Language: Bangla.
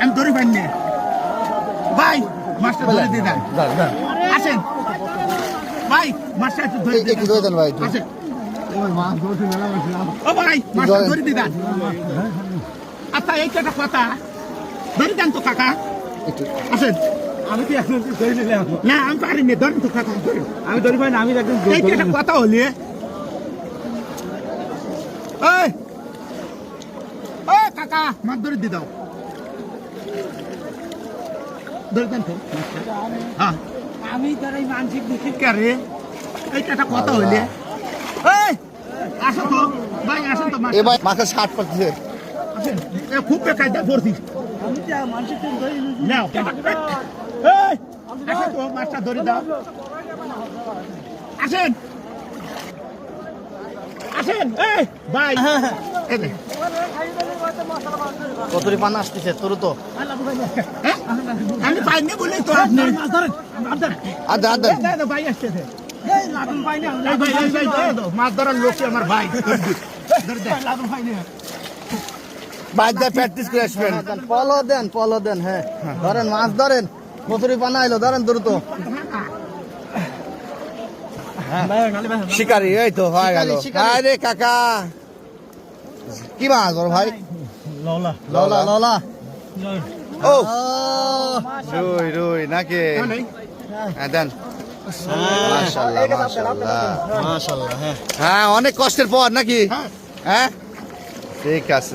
আমি ধরে পাইনি ভাই মাছটা ধরে দিয়ে দেন দাঁড়, দাঁড়। আসেন। ভাই মাছটা একটু ধরে এই- দিয়ে দেন ভাই, আসেন। ও ভাই মাছটা ধরে দিয়ে দেন আচ্ছা এই কথা। ধরে দেন তো কাকা। আসেন। আমি কি এখন ধরে নিলাম? না আমি পারিনি ধরেন তো কাকা। আমি ধরি পাই না আমি একদম এই তো কথা হলি। ওই ওই কাকা মাছ ধরে দিয়ে দাও। তো? হ্যাঁ। আমি তার এই মানসিক দেখি রে? এইটা একটা কথা হইলে। এই আসো তো। ভাই আসো তো মাছ এবার মাথা ষাট পাচ্ছে। আসেন এ খুব বেকায় দা পড়ছি আমি যা মানসিক ধরে নাও। এই আসো তো মাছটা ধরে দাও। আসেন। আসেন। এই ভাই। এই নে। কতরি পান আসতেছে তোর তো। হ্যাঁ? আমি পাইনি তো আপনি মাছ দাদা ভাই ধরে ধরার লোকই আমার ভাই? ধরে। ধরে প্র্যাকটিস করে আসবেন। পলো দেন পলো দেন হ্যাঁ। ধরেন মাছ ধরেন কতরি পানা এলো ধরেন দ্রুত। শিকারি এই তো হয়ে গেল। আরে কাকা। কি মাছ বড় ভাই? ললা। ললা ললা। ও। রুই রুই নাকি? হ্যাঁ দেন। হ্যাঁ। হ্যাঁ অনেক কষ্টের পর নাকি? হ্যাঁ। হ্যাঁ? ঠিক আছে